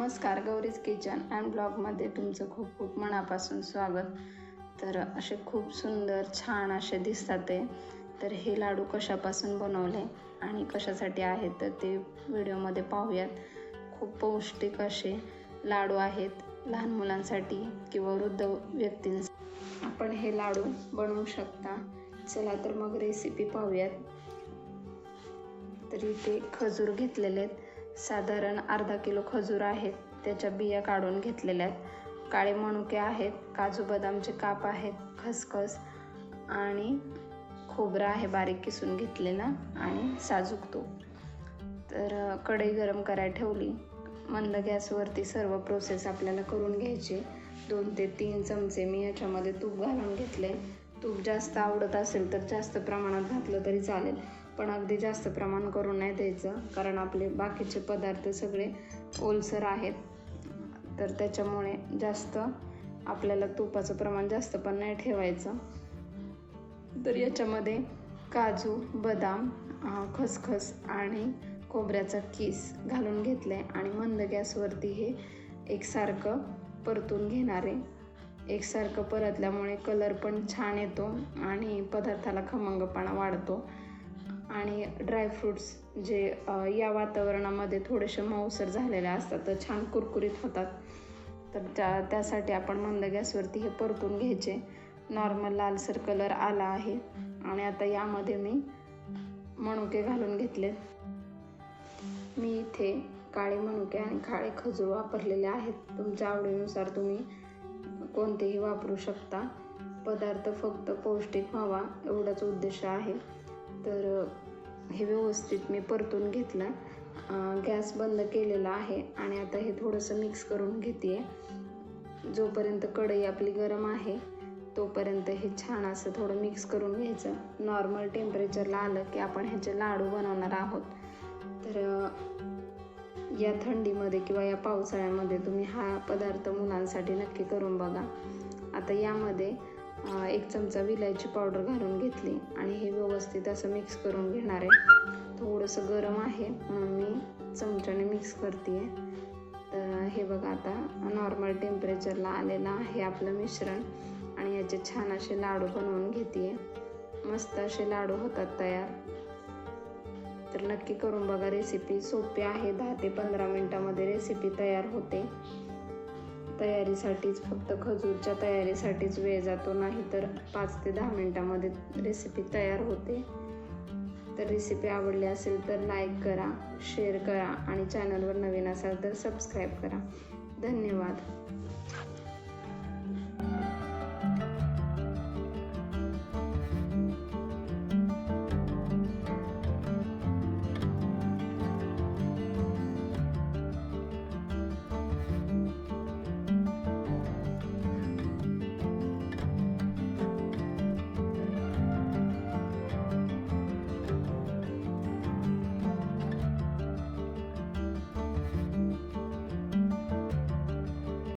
नमस्कार गौरीज kitchen and ब्लॉगमध्ये तुमचं खूप खूप मनापासून स्वागत. तर असे खूप सुंदर छान असे दिसतात ते. तर हे लाडू कशापासून बनवले आणि कशासाठी आहेत तर ते व्हिडिओमध्ये पाहूयात. खूप पौष्टिक असे लाडू आहेत लहान मुलांसाठी किंवा वृद्ध व्यक्तींसाठी आपण हे लाडू बनवू शकता. चला तर मग रेसिपी पाहूयात. तर इथे खजूर घेतलेले आहेत. साधारण अर्धा किलो खजूर आहेत त्याच्या बिया काढून घेतलेल्या आहेत. काळे मनुके आहेत काजू बदामचे काप आहेत खसखस आणि खोबरं आहे बारीक किसून घेतलेला आणि साजूक तूप तर कढई गरम करायला ठेवली. मंद गॅसवरती सर्व प्रोसेस आपल्याला करून घ्यायची दोन ते तीन चमचे मी याच्यामध्ये तूप घालून घेतले तूप जास्त आवडत असेल तर जास्त प्रमाणात घातलं तरी चालेल. पण अगदी जास्त प्रमाण करून नाही द्यायचं कारण आपले बाकीचे पदार्थ सगळे ओलसर आहेत. तर त्याच्यामुळे जास्त आपल्याला तुपाचं प्रमाण जास्त पण नाही ठेवायचं. तर याच्यामध्ये काजू बदाम खसखस आणि खोबऱ्याचा किस घालून घेतलं आहे आणि मंद गॅसवरती हे एकसारखं परतून घेणारे एकसारखं परतल्यामुळे कलर पण छान येतो आणि पदार्थाला खमंगपणा वाढतो. आणि ड्रायफ्रूट्स जे या वातावरणामध्ये थोडेसे मऊसर झालेले असतात तर छान कुरकुरीत होतात. तर त्या त्यासाठी आपण मंद गॅसवरती हे परतून घ्यायचे. नॉर्मल लालसर कलर आला आहे. आणि आता यामध्ये मी मनुके घालून घेतले. मी इथे काळे मनुके आणि काळे खजूर वापरलेले आहेत. तुमच्या आवडीनुसार तुम्ही कोणतेही वापरू शकता. पदार्थ फक्त पौष्टिक व्हावा एवढाच उद्देश आहे. तर हे व्यवस्थित मी परतून घेतलं. गॅस बंद केलेला आहे आणि आता हे थोडंसं मिक्स करून घेते जोपर्यंत कढई आपली गरम आहे तोपर्यंत हे छान असं थोडं मिक्स करून घ्यायचं. नॉर्मल टेम्परेचरला आलं की आपण ह्याचे लाडू बनवणार आहोत. तर या थंडीमध्ये किंवा या पावसाळ्यामध्ये तुम्ही हा पदार्थ मुलांसाठी नक्की करून बघा. आता यामध्ये एक चमचा विलायची पावडर घालून घेतली आणि हे व्यवस्थित असं मिक्स करून घेणार आहे. थोडंसं गरम आहे म्हणून मी चमच्याने मिक्स करते तर हे बघा आता नॉर्मल टेम्परेचरला आलेलं आहे आपलं मिश्रण आणि याचे छान असे लाडू बनवून घेते मस्त असे लाडू होतात तयार. तर नक्की करून बघा रेसिपी सोपी आहे. दहा ते पंधरा मिनटामध्ये रेसिपी तयार होते. तयारीसाठीच फक्त खजूरच्या तयारीसाठीच वेळ जातो नाही तर पाच ते दहा मिनटामध्ये रेसिपी तयार होते. तर रेसिपी आवडली असेल तर लाईक करा शेअर करा आणि चॅनलवर नवीन असाल तर सबस्क्राईब करा. धन्यवाद.